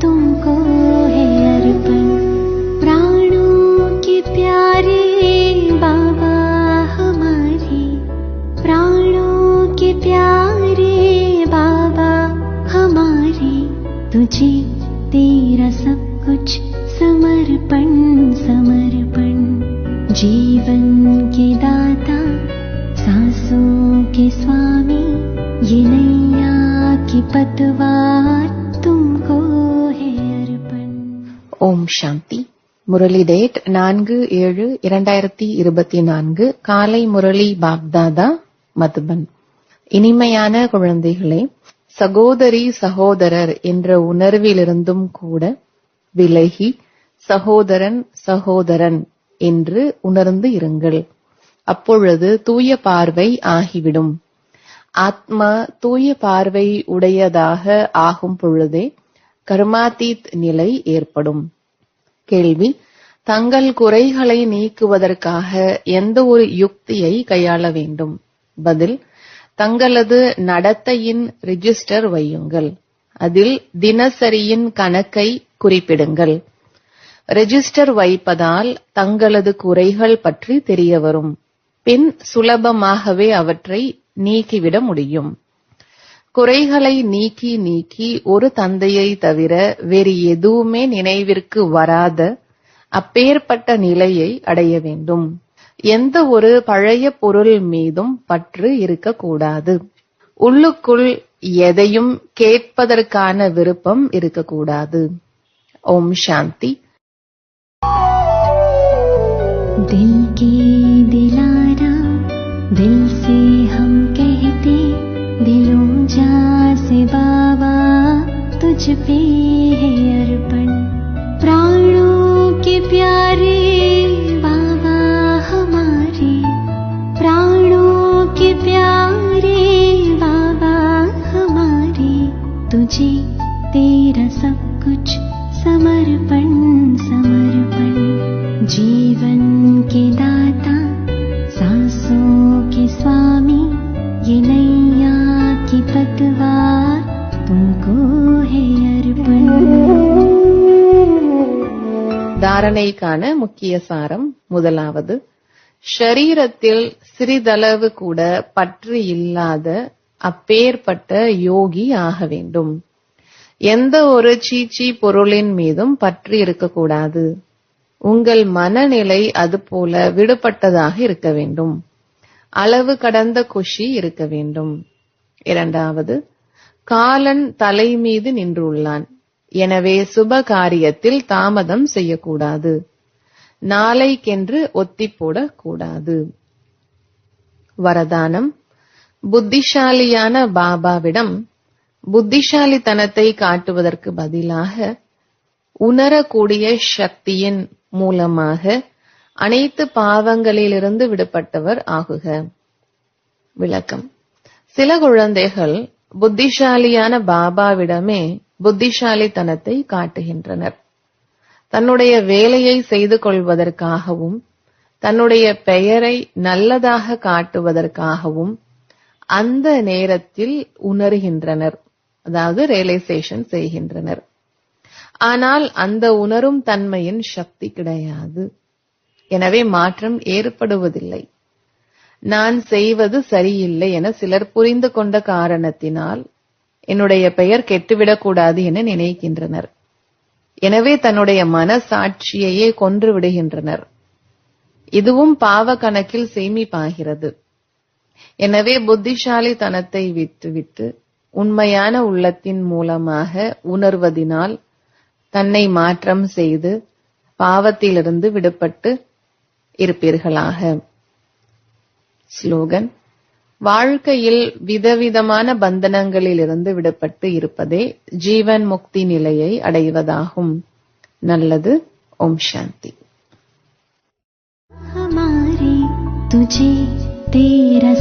तुमको है अर्पण। प्राणों के प्यारे बाबा प्राणों के प्यारे बाबा हमारे। तुझे तेरा सब कुछ समर्पण समर्पण। जीवन के दाता सांसों के स्वामी ये नैया की पतवार ஓம் சாந்தி. முரளி டேட் நான்கு ஏழு இரண்டாயிரத்தி இருபத்தி நான்கு காலை முரளி பாப்தாதா மதுபன். இனிமையான குழந்தைகளே சகோதரி சகோதரர் என்ற உணர்விலிருந்தும் கூட விலகி சகோதரன் சகோதரன் என்று உணர்ந்து இருங்கள். அப்பொழுது தூய பார்வை ஆகிவிடும். ஆத்மா தூய பார்வை உடையதாக ஆகும் பொழுதே கர்மாதீத் நிலை ஏற்படும். கேள்வி தங்கள் குறைகளை நீக்குவதற்காக எந்த ஒரு யுக்தியை கையாள வேண்டும்? பதில் தங்களது நடத்தையின் ரிஜிஸ்டர் வையுங்கள். அதில் தினசரியின் கணக்கை குறிப்பிடுங்கள். ரெஜிஸ்டர் வைப்பதால் தங்களது குறைகள் பற்றி தெரிய வரும். பின் சுலபமாகவே அவற்றை நீக்கிவிட முடியும். குறைகளை நீக்கி நீக்கி ஒரு தந்தையை தவிர வேறு எதுவுமே நினைவிற்கு வராத அப்பேற்பட்ட நிலையை அடைய வேண்டும் எந்த ஒரு பழைய பொருள் மீதும் பற்று இருக்கக்கூடாது உள்ளுக்குள் எதையும் கேட்பதற்கான விருப்பம் இருக்கக்கூடாது ஓம் சாந்தி दिल की दिलारा दिल से हम कहते तुझ पे है தாரணைக்கான முக்கிய சாரம் முதலாவது. ஷரீரத்தில் சிறிதளவு கூட பற்று இல்லாத அப்பேற்பட்ட யோகி ஆக வேண்டும். எந்த ஒரு சீச்சி பொருளின் மீதும் பற்று இருக்கக்கூடாது. உங்கள் மனநிலை அதுபோல விடுபட்டதாக இருக்க வேண்டும். அளவு கடந்த குஷி இருக்க வேண்டும். இரண்டாவது காலன் தலை மீது நின்றுள்ளான். எனவே சுப காரியத்தில் தாமதம் செய்யக்கூடாது. நாளைக்கென்று ஒத்திப்போடக்கூடாது. வரதானம். புத்திசாலியான பாபாவிடம் புத்திசாலித்தனத்தை காட்டுவதற்கு பதிலாக உணரக்கூடிய சக்தியின் மூலமாக அனைத்து பாவங்களிலிருந்து விடுபட்டவர் ஆகுக. விளக்கம். சில குழந்தைகள் புத்திசாலியான பாபாவிடமே புத்திசாலித்தனத்தை காட்டுகின்றனர். தன்னுடைய வேலையை செய்து கொள்வதற்காகவும் தன்னுடைய பெயரை நல்லதாக காட்டுவதற்காகவும் அந்த நேரத்தில் உணர்கின்றனர். அதாவது ரியலைசேஷன் செய்கின்றனர். ஆனால் அந்த உணரும் தன்மையின் சக்தி கிடையாது. எனவே மாற்றம் ஏற்படுவதில்லை. நான் செய்வது சரியில்லை என சிலர் புரிந்து கொண்ட காரணத்தினால் என்னுடைய பெயர் கெட்டுவிடக்கூடாது என நினைக்கின்றனர். எனவே தன்னுடைய மனசாட்சியையே கொன்று விடுகின்றனர் இதுவும் பாவ கணக்கில் சேமிப்பாகிறது. எனவே புத்திசாலித்தனத்தை விட்டுவிட்டு உண்மையான உள்ளத்தின் மூலமாக உணர்வதினால் தன்னை மாற்றம் செய்து பாவத்திலிருந்து விடுபட்டு இருப்பீர்களாக. ஸ்லோகன் வாழ்க்கையில் விதவிதமான பந்தனங்களிலிருந்து விடுபட்டு இருப்பதே ஜீவன் முக்தி நிலையை அடைவதாகும் நல்லது ஓம் சாந்தி हमारे तुझे तेरा